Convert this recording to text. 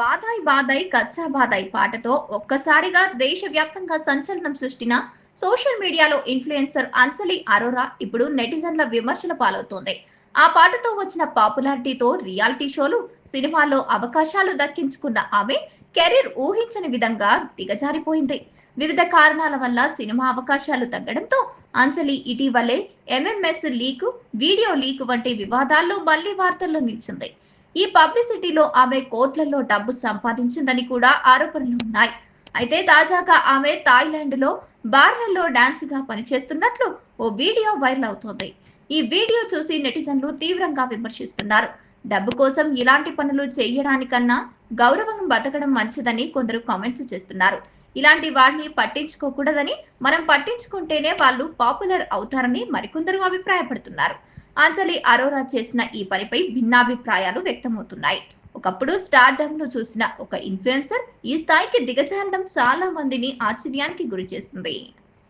బాధాయ్ బాధాయ్ కచ్చా బాధాయ్ పాటతో ఒక్కసారిగా దేశవ్యాప్తంగా సంచలనం సృష్టిన సోషల్ మీడియాలో ఇన్ఫ్లుయెన్సర్ అంజలి అరోరా ఇప్పుడు నెటిజన్ల విమర్శల పాలవుతోంది. ఆ పాటతో వచ్చిన పాపులారిటీతో రియాలిటీ షోలు సినిమాల్లో అవకాశాలు దక్కించుకున్న ఆమె కెరీర్ ఊహించని విధంగా దిగజారిపోయింది. వివిధ కారణాల వల్ల సినిమా అవకాశాలు తగ్గడంతో అంజలి ఇటీవలే ఎంఎంఎస్ లీకు వీడియో లీక్ వంటి వివాదాల్లో మళ్ళీ వార్తల్లో నిలిచింది. ఈ పబ్లిసిటీలో ఆమె కోట్లలో డబ్బు సంపాదించిందని కూడా ఆరోపణలు ఉన్నాయి. అయితే తాజాగా ఆమె థాయిలాండ్లో బార్లలో డాన్స్గా పనిచేస్తున్నట్లు ఓ వీడియో వైరల్ అవుతోంది. ఈ వీడియో చూసి నెటిజన్లు తీవ్రంగా విమర్శిస్తున్నారు. డబ్బు కోసం ఇలాంటి పనులు చేయడానికన్నా గౌరవం బతకడం మంచిదని కొందరు కామెంట్స్ చేస్తున్నారు. ఇలాంటి వారిని పట్టించుకోకూడదని మనం పట్టించుకుంటేనే వాళ్ళు పాపులర్ అవుతారని మరికొందరు అభిప్రాయపడుతున్నారు. అంజలి అరోరా చేసిన ఈ పనిపై భిన్నాభిప్రాయాలు వ్యక్తమవుతున్నాయి. ఒకప్పుడు స్టార్డమ్ను చూసిన ఒక ఇన్ఫ్లుయెన్సర్ ఈ స్థాయికి దిగజారడం చాలా మందిని ఆశ్చర్యానికి గురి చేసింది.